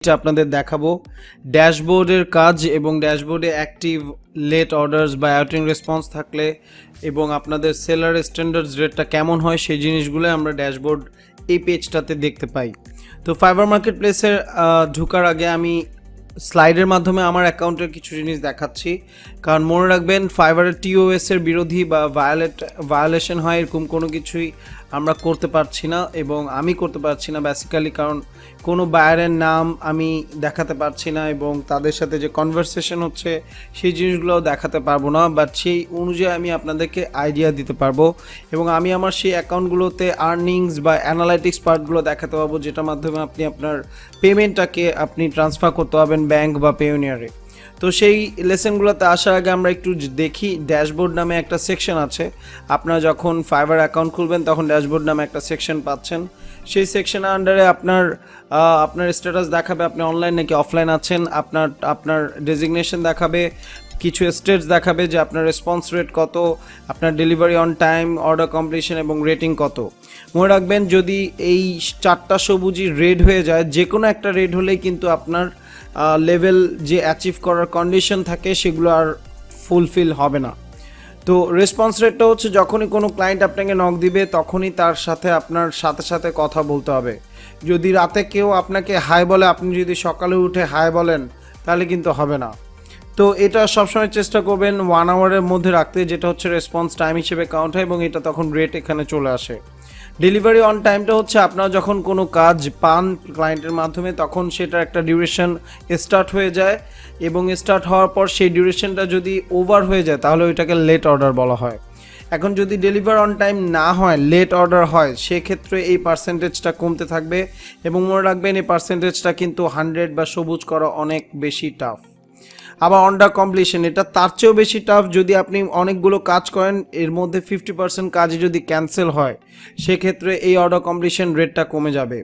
আপনাদের দেখাবো। ড্যাশবোর্ডের কাজ এবং ড্যাশবোর্ডে অ্যাক্টিভ লেট অর্ডার্স বা আউটিং রেসপন্স থাকলে এবং আপনাদের সেলার স্ট্যান্ডার্ডস রেটটা কেমন হয় সেই জিনিসগুলো আমরা ড্যাশবোর্ড এই পেজটাতে দেখতে পাই। তো ফাইবার মার্কেট প্লেসের ঢুকার আগে আমি স্লাইডের মাধ্যমে আমার অ্যাকাউন্টের কিছু জিনিস দেখাচ্ছি। কারণ মনে রাখবেন ফাইবারের টিওএস এর বিরোধী বা ভায়োলেট ভায়োলেশন হয় এরকম কোনো কিছুই আমরা করতে পারছি না এবং আমি করতে পারছি না বেসিক্যালি কারণ কোনো বায়ারের নাম আমি দেখাতে পারছি না এবং তাদের সাথে যে কনভারসেশন হচ্ছে সেই জিনিসগুলোও দেখাতে পারব না বাট সেই অনুযায়ী আমি আপনাদেরকে আইডিয়া দিতে পারব এবং আমি আমার সেই অ্যাকাউন্টগুলোতে আর্নিংস বা অ্যানালাইটিক্স পার্টগুলো দেখাতে পারব যেটার মাধ্যমে আপনি আপনার পেমেন্টটাকে আপনি ট্রান্সফার করতে পারবেন ব্যাংক বা পেউনিয়ারে তো সেই লেসনগুলোতে আসার আগে আমরা একটু দেখি ড্যাশবোর্ড নামে একটা সেকশন আছে। আপনারা যখন ফাইবার অ্যাকাউন্ট খুলবেন, তখন ড্যাশবোর্ড নামে একটা সেকশন পাচ্ছেন। সেই সেকশনের আন্ডারে আপনার আপনার স্ট্যাটাস দেখাবে, আপনি অনলাইন নাকি অফলাইন আছেন, আপনার আপনার ডেজিগনেশন দেখাবে, কিছু স্টেটস দেখাবে যে আপনার রেসপন্স রেট কত, আপনার delivery on time order completion এবং রেটিং কত। মনে রাখবেন, যদি এই চারটা সবুজই রেড হয়ে যায় যে কোনো একটা রেড হলেই কিন্তু আপনার লেভেল যে অ্যাচিভ করার কন্ডিশন থাকে, সেগুলো আর ফুলফিল হবে না। তো রেসপন্স রেটটা হচ্ছে, যখনই কোনো ক্লায়েন্ট আপনাকে নক দিবে, তখনই তার সাথে আপনার সাথে সাথে কথা বলতে হবে। যদি রাতে কেউ আপনাকে হাই বলে, আপনি যদি সকালে উঠে হাই বলেন, তাহলে কিন্তু হবে না। তো এটা সবসময় চেষ্টা করবেন ওয়ান আওয়ারের মধ্যে রাখতে, যেটা হচ্ছে রেসপন্স টাইম হিসেবে কাউন্ট হয়, এবং এটা তখন রেট এখানে চলে আসে। ডেলিভারি অন টাইমটা হচ্ছে আপনারা যখন কোনো কাজ পান ক্লায়েন্টের মাধ্যমে, তখন সেটার একটা ডিউরেশন স্টার্ট হয়ে যায় এবং স্টার্ট হওয়ার পর সেই ডিউরেশনটা যদি ওভার হয়ে যায়, তাহলে ওইটাকে লেট অর্ডার বলা হয়। এখন যদি ডেলিভার অন টাইম না হয় লেট অর্ডার হয়, সেক্ষেত্রে এই পার্সেন্টেজটা কমতে থাকবে এবং মনে রাখবেন, এই পার্সেন্টেজটা কিন্তু হান্ড্রেড বা সবুজ করা অনেক বেশি টাফ আবার অন্ডার কমপ্লিশন এটা তার চেয়েও বেশি টাফ যদি আপনি অনেকগুলো কাজ করেন, এর মধ্যে ফিফটি পার্সেন্ট কাজই যদি ক্যান্সেল হয়, সেক্ষেত্রে এই অর্ডার কমপ্লিশন রেটটা কমে যাবে।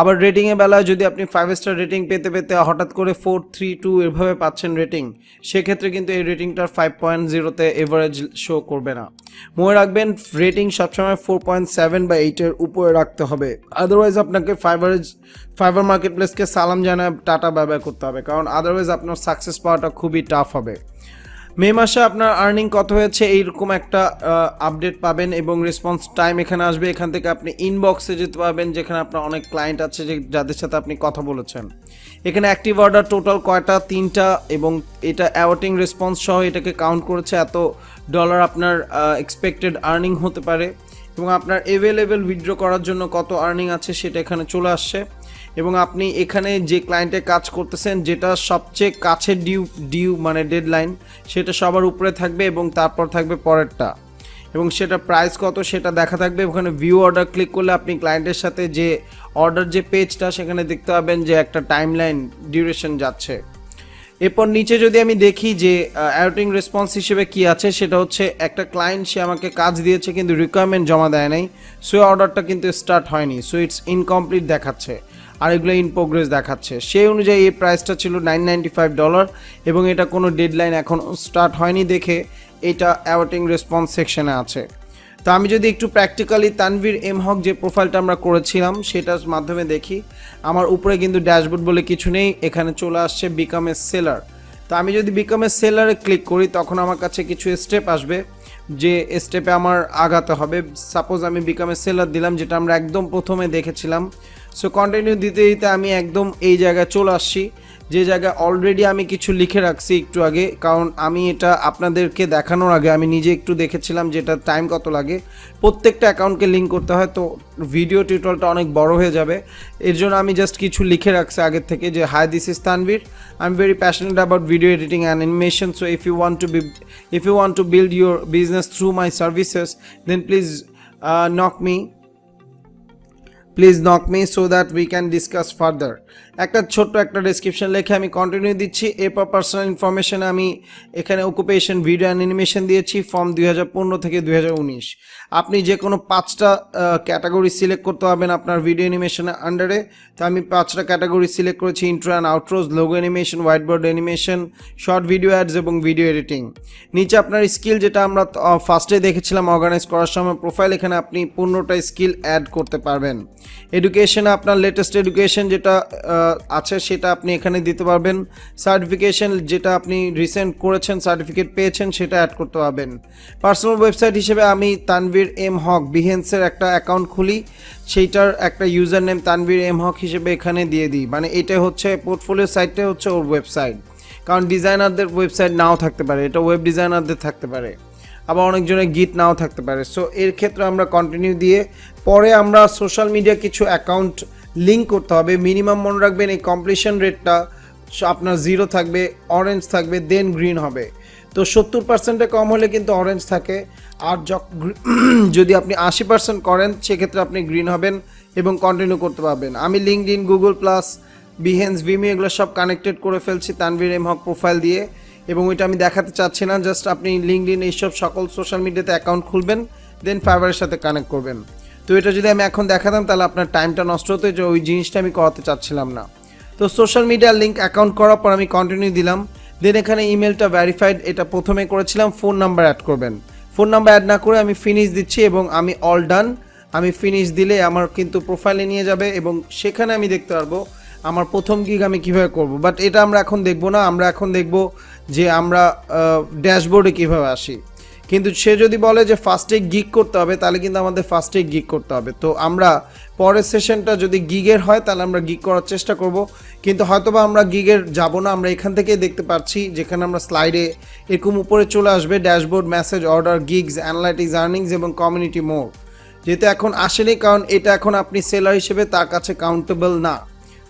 আবার রেটিংয়ের বেলায় যদি আপনি ফাইভ স্টার রেটিং পেতে পেতে হঠাৎ করে ফোর থ্রি টু এভাবে পাচ্ছেন রেটিং সেক্ষেত্রে কিন্তু এই রেটিংটার ফাইভ পয়েন্ট জিরোতে এভারেজ শো করবে না। মনে রাখবেন রেটিং সবসময় ফোর পয়েন্ট সেভেন বা এইটের উপরে রাখতে হবে। আদারওয়াইজ আপনাকে ফাইবারেজ ফাইবার মার্কেট প্লেসকে সালাম জানায় টাটা ব্যবহার করতে হবে। কারণ আদারওয়াইজ আপনার সাকসেস পাওয়াটা খুবই টাফ হবে। মে মাসে আপনার আর্নিং কত হয়েছে এইরকম একটা আপডেট পাবেন এবং রেসপন্স টাইম এখানে আসবে। এখান থেকে আপনি ইনবক্সে যেতে পারবেন, যেখানে আপনার অনেক ক্লায়েন্ট আছে যে, যাদের সাথে আপনি কথা বলেছেন। এখানে অ্যাক্টিভ অর্ডার টোটাল কয়টা? তিনটা এবং এটা অ্যাওয়ার্টিং রেসপন্স সহ এটাকে কাউন্ট করেছে এত ডলার আপনার এক্সপেক্টেড আর্নিং হতে পারে। এবং আপনার অ্যাভেলেবেল উইথড্র করার জন্য কত আর্নিং আছে সেটা এখানে চলে আসছে। এবং আপনি এখানে যে ক্লায়েন্টে কাজ করতেছেন, যেটা সবচেয়ে কাছে ডিউ ডিউ মানে ডেডলাইন সেটা সবার উপরে থাকবে এবং তারপর থাকবে পরেরটা। এবং সেটা প্রাইস কত সেটা দেখা থাকবে। ওখানে ভিউ অর্ডার ক্লিক করলে আপনি ক্লায়েন্টের সাথে যে অর্ডার যে পেজটা সেখানে দেখতে পাবেন যে একটা টাইম লাইন ডিউরেশন যাচ্ছে। এরপর নিচে যদি আমি দেখি যে অ্যাউটিং রেসপন্স হিসেবে কি আছে, সেটা হচ্ছে একটা ক্লায়েন্ট সে আমাকে কাজ দিয়েছে কিন্তু রিকোয়ারমেন্ট জমা দেয় নাই। সো অর্ডারটা কিন্তু স্টার্ট হয়নি সো ইটস ইনকমপ্লিট দেখাচ্ছে। আর এগুলো ইন প্রোগ্রেস দেখাচ্ছে। সেই অনুযায়ী এই প্রাইসটা ছিল নাইন নাইনটি ফাইভ ডলার এবং এটা কোনো ডেডলাইন এখন স্টার্ট হয়নি দেখে এটা অ্যাওয়ার্টিং রেসপন্স সেকশনে আছে। তো আমি যদি একটু প্র্যাকটিক্যালি তানভীর এম হক যে প্রোফাইলটা আমরা করেছিলাম, সেটার মাধ্যমে দেখি। আমার উপরে কিন্তু ড্যাশবোর্ড বলে কিছু নেই, এখানে চলে আসছে বিকাম এ সেলার তো আমি যদি বিকাম এ সেলারে ক্লিক করি, তখন আমার কাছে কিছু স্টেপ আসবে, যে স্টেপে আমার আগাতে হবে। সাপোজ আমি বিকাম এ সেলার দিলাম, যেটা আমরা একদম প্রথমে দেখেছিলাম সো কন্টিনিউ দিতে দিতে আমি একদম এই জায়গায় চলে আসছি। যে জায়গায় অলরেডি আমি কিছু লিখে রাখছি একটু আগে, কারণ আমি এটা আপনাদেরকে দেখানোর আগে, আমি নিজে একটু দেখেছিলাম যেটা টাইম কত লাগে। প্রত্যেকটা অ্যাকাউন্টকে লিঙ্ক করতে হয়, তো ভিডিও টিউটোরিয়ালটা অনেক বড় হয়ে যাবে। এর জন্য আমি জাস্ট কিছু লিখে রাখছি আগের থেকে যে hi this is Tanvir I am very passionate about video editing and animation so if you want to be if you want to build your business through my services then please knock me please knock me so that we can discuss further একটা ছোট্ট একটা description লিখে আমি continue দিচ্ছি। এরপর personal information আমি এখানে occupation video and animation দিয়েছি ফর্ম দুই হাজার পনেরো থেকে দুই হাজার উনিশ। আপনি যে কোনো পাঁচটা ক্যাটাগরি সিলেক্ট করতে পারবেন আপনার ভিডিও অ্যানিমেশনের আন্ডারে তো আমি পাঁচটা ক্যাটাগরি সিলেক্ট করেছি intro and outros logo animation whiteboard animation short video ads এবং ভিডিও এডিটিং নিচে আপনার স্কিল যেটা আমরা ফার্স্টে দেখেছিলাম অর্গানাইজ করার সময় প্রোফাইল এখানে আপনি পনেরোটা স্কিল অ্যাড করতে পারবেন। এডুকেশনে আপনার লেটেস্ট এডুকেশন যেটা আছে সেটা আপনি এখানে দিতে পারবেন। সার্টিফিকেশন যেটা আপনি রিসেন্ট করেছেন সার্টিফিকেট পেয়েছেন, সেটা অ্যাড করতে পারবেন। পার্সোনাল ওয়েবসাইট হিসেবে আমি তানভীর এম হক বিহেন্সের একটা অ্যাকাউন্ট খুলি। সেইটার একটা user name Tanvir M Haque হিসেবে এখানে দিয়ে দিই। মানে এটা হচ্ছে পোর্টফোলিও সাইটটা হচ্ছে ওর ওয়েবসাইট কারণ ডিজাইনারদের ওয়েবসাইট নাও থাকতে পারে, এটা ওয়েব ডিজাইনারদের থাকতে পারে। আবার অনেকজনের গিট নাও থাকতে পারে। সো এর ক্ষেত্রে আমরা কন্টিনিউ দিয়ে পরে আমরা সোশ্যাল মিডিয়া কিছু অ্যাকাউন্ট লিঙ্ক করতে হবে। মিনিমাম মনে রাখবেন এই কমপ্লিশন রেটটা আপনার জিরো থাকবে অরেঞ্জ থাকবে দেন গ্রিন হবে। তো সত্তর পার্সেন্টে কম হলে কিন্তু অরেঞ্জ থাকে। আর যদি আপনি আশি পার্সেন্ট করেন, সেক্ষেত্রে আপনি গ্রিন হবেন এবং কন্টিনিউ করতে পারবেন। আমি LinkedIn Google plus Behance Vimeo এগুলো সব কানেক্টেড করে ফেলছি। তানভীর এম হক প্রোফাইল দিয়ে। এবং ওইটা আমি দেখাতে চাচ্ছি না জাস্ট আপনি লিঙ্কড ইন এইসব সকল সোশ্যাল মিডিয়াতে অ্যাকাউন্ট খুলবেন দেন ফাইবারের সাথে কানেক্ট করবেন। তো এটা যদি আমি এখন দেখাতাম, তাহলে আপনার টাইমটা নষ্ট হতো যে ওই জিনিসটা আমি করাতে চাচ্ছিলাম না। তো সোশ্যাল মিডিয়ার লিঙ্ক অ্যাকাউন্ট করার পর আমি কন্টিনিউ দিলাম দেন এখানে ইমেলটা ভ্যারিফাইড এটা প্রথমে করেছিলাম ফোন নাম্বার অ্যাড করবেন। ফোন নাম্বার অ্যাড না করে আমি ফিনিশ দিচ্ছি এবং আমি অল ডান আমি ফিনিশ দিলে আমার কিন্তু প্রোফাইলে নিয়ে যাবে এবং সেখানে আমি দেখতে পারব আমার প্রথম গিগ আমি কীভাবে করব? বাট এটা আমরা এখন দেখব না। আমরা এখন দেখব যে আমরা ড্যাশবোর্ডে কীভাবে আসি। কিন্তু সে যদি বলে যে ফার্স্টে গিগ করতে হবে, তাহলে কিন্তু আমাদের ফার্স্টে গিগ করতে হবে। তো আমরা পরের সেশনটা যদি গিগের হয়, তাহলে আমরা গিগ করার চেষ্টা করব। কিন্তু হয়তোবা আমরা গিগের যাব না। আমরা এখান থেকেই দেখতে পাচ্ছি, যেখানে আমরা স্লাইডে এরকম উপরে চলে আসবে dashboard message order gigs analytics earnings এবং কমিউনিটি মোড যেহেতু এখন আসেনি, কারণ এটা এখন আপনি সেলার হিসেবে তার কাছে কাউন্টেবল না।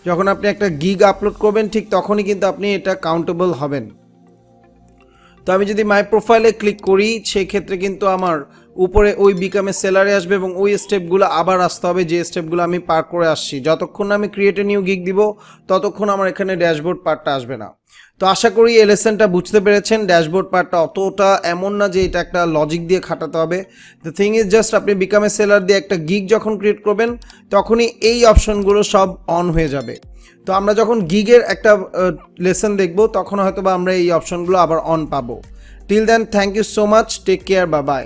যখন আপনি একটা গিগ আপলোড করবেন ঠিক তখনই কিন্তু আপনি এটা কাউন্টেবল হবেন। তো আমি যদি মাই প্রোফাইলে ক্লিক করি সেই ক্ষেত্রে কিন্তু আমার উপরে ওই বিকামে সেলারে আসবে এবং ওই স্টেপগুলো আবার আসতে হবে, যে স্টেপগুলো আমি পার করে আসছি। যতক্ষণ না আমি ক্রিয়েট নিউ গিগ দিব, ততক্ষণ আমার এখানে ড্যাশবোর্ড পার্টটা আসবে না। তো আশা করি এই লেসনটা বুঝতে পেরেছেন ড্যাশবোর্ড পার্টটা অতটা এমন না যে এটা একটা লজিক দিয়ে খাটাতে হবে। দ্য থিং ইজ জাস্ট আপনি বিকামে সেলার দিয়ে একটা গিগ যখন ক্রিয়েট করবেন, তখনই এই অপশনগুলো সব অন হয়ে যাবে। তো আমরা যখন গিগের একটা লেসন দেখব, তখন হয়তো বা আমরা এই অপশনগুলো আবার অন পাবো। Till then thank you so much take care বা বাই